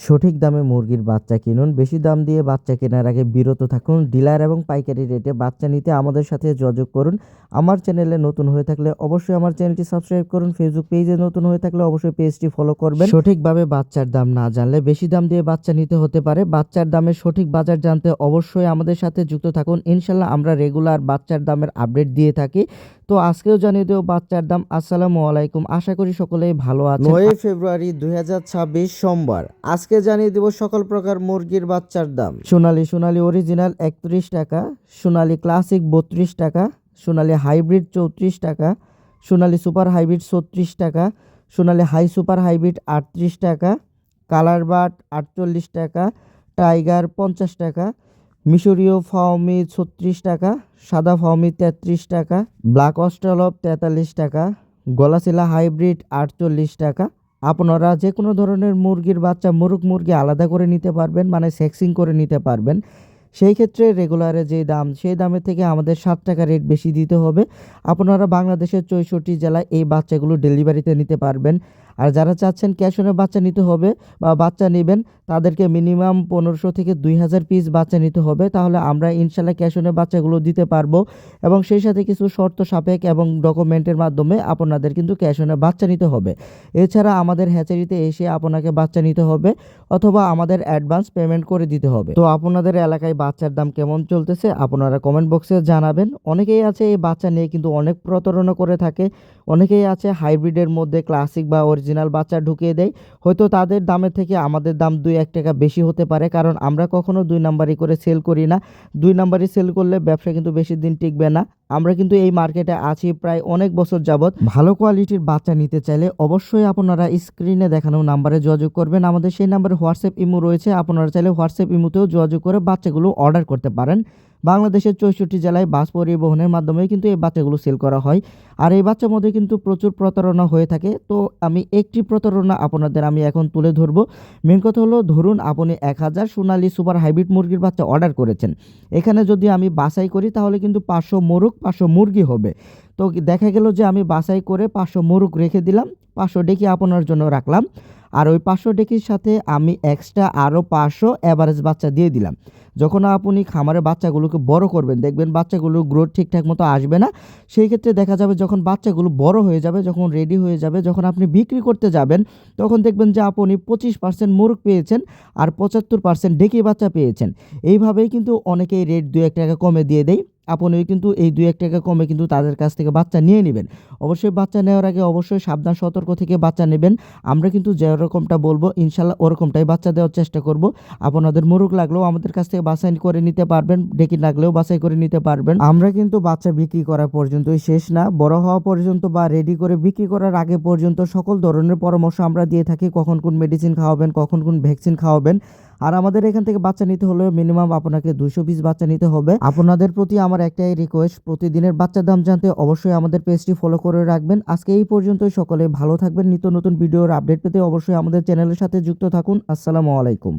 সঠিক দামে মুরগির বাচ্চা কিনুন, বেশি দাম দিয়ে বাচ্চা কেনার আগে বিরত থাকুন, ডিলার এবং পাইকারি রেটে বাচ্চা নিতে আমাদের সাথে যোগাযোগ করুন। আমার চ্যানেলে নতুন হয়ে থাকলে অবশ্যই আমার চ্যানেলটি সাবস্ক্রাইব করুন ফেসবুক পেজে নতুন হয়ে থাকলে অবশ্যই পেজটি ফলো করবেন। সঠিকভাবে বাচ্চার দাম না জানলে বেশি দাম দিয়ে বাচ্চা নিতে হতে পারে। বাচ্চার দামের সঠিক বাজার জানতে অবশ্যই আমাদের সাথে যুক্ত থাকুন। ইনশাল্লাহ আমরা রেগুলার বাচ্চার দামের আপডেট দিয়ে থাকি। তো আজকেও জানিয়ে দেবো বাচ্চার দাম। আসসালামু আলাইকুম। আশা করি সকলেই ভালো আছেন। নয় ফেব্রুয়ারি দুই হাজার ছাব্বিশ সোমবার। আজকে জানিয়ে দেবো সকল প্রকার মুরগির বাচ্চার দাম। সোনালী সোনালী অরিজিনাল একত্রিশ টাকা, সোনালী ক্লাসিক বত্রিশ টাকা, সোনালী হাইব্রিড চৌত্রিশ টাকা, সোনালী সুপার হাইব্রিড ছত্রিশ টাকা, সোনালী হাই সুপার হাইব্রিড আটত্রিশ টাকা কালার বাট আটচল্লিশ টাকা টাইগার পঞ্চাশ টাকা, মিশরীয় ফাওমি ছত্রিশ টাকা, সাদা ফাওমি তেত্রিশ টাকা ব্ল্যাক অস্ট্রালপ তেতাল্লিশ টাকা, গলাশিলা হাইব্রিড আটচল্লিশ টাকা আপনারা যে কোনো ধরনের মুরগির বাচ্চা মুরগ মুরগি আলাদা করে নিতে পারবেন মানে সেক্সিং করে নিতে পারবেন। সেই ক্ষেত্রে রেগুলারে যে দাম, সেই দামের থেকে আমাদের সাত টাকা রেট বেশি দিতে হবে। আপনারা বাংলাদেশের চৌষট্টি জেলায় এই বাচ্চাগুলো ডেলিভারিতে নিতে পারবেন। আর যারা চাচ্ছেন ক্যাশ অনে বাচ্চা নিতে হবে বা বাচ্চা নেবেন, তাদেরকে মিনিমাম পনেরোশো থেকে দুই হাজার পিস বাচ্চা নিতে হবে। তাহলে আমরা ইনশাল্লাহ ক্যাশ অনে বাচ্চাগুলো দিতে পারব। এবং সেই সাথে কিছু শর্ত সাপেক্ষ এবং ডকুমেন্টের মাধ্যমে আপনাদের কিন্তু ক্যাশ অনে বাচ্চা নিতে হবে। এছাড়া আমাদের হ্যাচারিতে এসে আপনাকে বাচ্চা নিতে হবে অথবা আমাদের অ্যাডভান্স পেমেন্ট করে দিতে হবে। তো আপনাদের এলাকায় বাচ্চার দাম কেমন চলতেছে আপনারা কমেন্ট বক্সে জানাবেন। অনেকেই আছে এই বাচ্চা নিয়ে কিন্তু অনেক প্রতারণা করে থাকে। অনেকেই আছে হাইব্রিডের মধ্যে ক্লাসিক বা অরিজিনাল বাচ্চা ঢুকিয়ে দেয় হয়তো তাদের দামের থেকে আমাদের দাম দুই এক টাকা বেশি হতে পারে, কারণ আমরা কখনও দুই নাম্বারই করে সেল করি না। দুই নাম্বারই সেল করলে ব্যবসা কিন্তু বেশি দিন টিকবে না। আমরা কিন্তু এই মার্কেটে আছি প্রায় অনেক বছর যাবত ভালো কোয়ালিটির বাচ্চা নিতে চাইলে অবশ্যই আপনারা স্ক্রিনে দেখানো নাম্বারে যোগাযোগ করবেন। আমাদের সেই নাম্বারে হোয়াটসঅ্যাপ ইমো রয়েছে। আপনারা চাইলে হোয়াটসঅ্যাপ ইমোতেও যোগাযোগ করে বাচ্চাগুলো অর্ডার করতে পারেন। বাংলাদেশের চৌষট্টি জেলায় বাস পরিবহনের মাধ্যমে কিন্তু এই বাচ্চাগুলো সেল করা হয়। আর এই বাচ্চার মধ্যে কিন্তু প্রচুর প্রতারণা হয়ে থাকে। তো আমি একটি প্রতারণা আপনাদের আমি এখন তুলে ধরবো। মেন কথা হলো, ধরুন আপনি এক হাজার সোনালি সুপার হাইব্রিড মুরগির বাচ্চা অর্ডার করেছেন। এখানে যদি আমি বাছাই করি, তাহলে কিন্তু পাঁচশো মোরগ, পাঁচশো মুরগি হবে। তো দেখা গেল যে আমি বাছাই করে পাঁচশো মোরগ রেখে দিলাম। পাঁচশো ডেকি আপনার জন্য রাখলাম। আর ওই পাঁচশো ডেকির সাথে আমি এক্সট্রা আরও পাঁচশো অ্যাভারেজ বাচ্চা দিয়ে দিলাম। যখন আপনি খামারে বাচ্চাগুলোকে বড় করবেন, দেখবেন বাচ্চাগুলোর গ্রোথ ঠিকঠাক মতো আসবে না। সেই ক্ষেত্রে দেখা যাবে যখন বাচ্চাগুলো বড় হয়ে যাবে, যখন রেডি হয়ে যাবে, যখন আপনি বিক্রি করতে যাবেন, তখন দেখবেন যে আপনি পঁচিশ পার্সেন্ট মুরগ পেয়েছেন আর পঁচাত্তর পার্সেন্ট ডেকি বাচ্চা পেয়েছেন। এইভাবেই কিন্তু অনেকেই রেট দু এক টাকা কমে দিয়ে দেয়। আপনিও কিন্তু এই দু এক টাকা কমে কিন্তু তাদের কাছ থেকে বাচ্চা নিয়ে নেবেন। অবশ্যই বাচ্চা নেওয়ার আগে অবশ্যই সাবধান, সতর্ক থেকে বাচ্চা নেবেন। আমরা কিন্তু যেরকমটা বলব, ইনশাল্লাহ ওরকমটাই বাচ্চা দেওয়ার চেষ্টা করব। আপনাদের মুরগ লাগলেও আমাদের কাছ থেকে বাছাই করে নিতে পারবেন, ডেকে লাগলেও বাছাই করে নিতে পারবেন। আমরা কিন্তু বাচ্চা বিক্রি করা পর্যন্তই শেষ না। বড় হওয়া পর্যন্ত বা রেডি করে বিক্রি করার আগে পর্যন্ত সকল ধরনের পরামর্শ আমরা দিয়ে থাকি, কখন কোন মেডিসিন খাওয়াবেন, কখন কোন ভ্যাকসিন খাওয়াবেন। আর আমাদের এখান থেকে বাচ্চা নিতে হলে মিনিমাম আপনাকে দুশো পিস বাচ্চা নিতে হবে। আপনাদের প্রতি আমার একটাই রিকোয়েস্ট প্রতিদিনের বাচ্চার দাম জানতে অবশ্যই আমাদের পেজটি ফলো করে রাখবেন। আজকে এই পর্যন্ত সকলে ভালো থাকবেন। নিত্য নতুন ভিডিওর আপডেট পেতে অবশ্যই আমাদের চ্যানেলের সাথে যুক্ত থাকুন। আসসালামু আলাইকুম।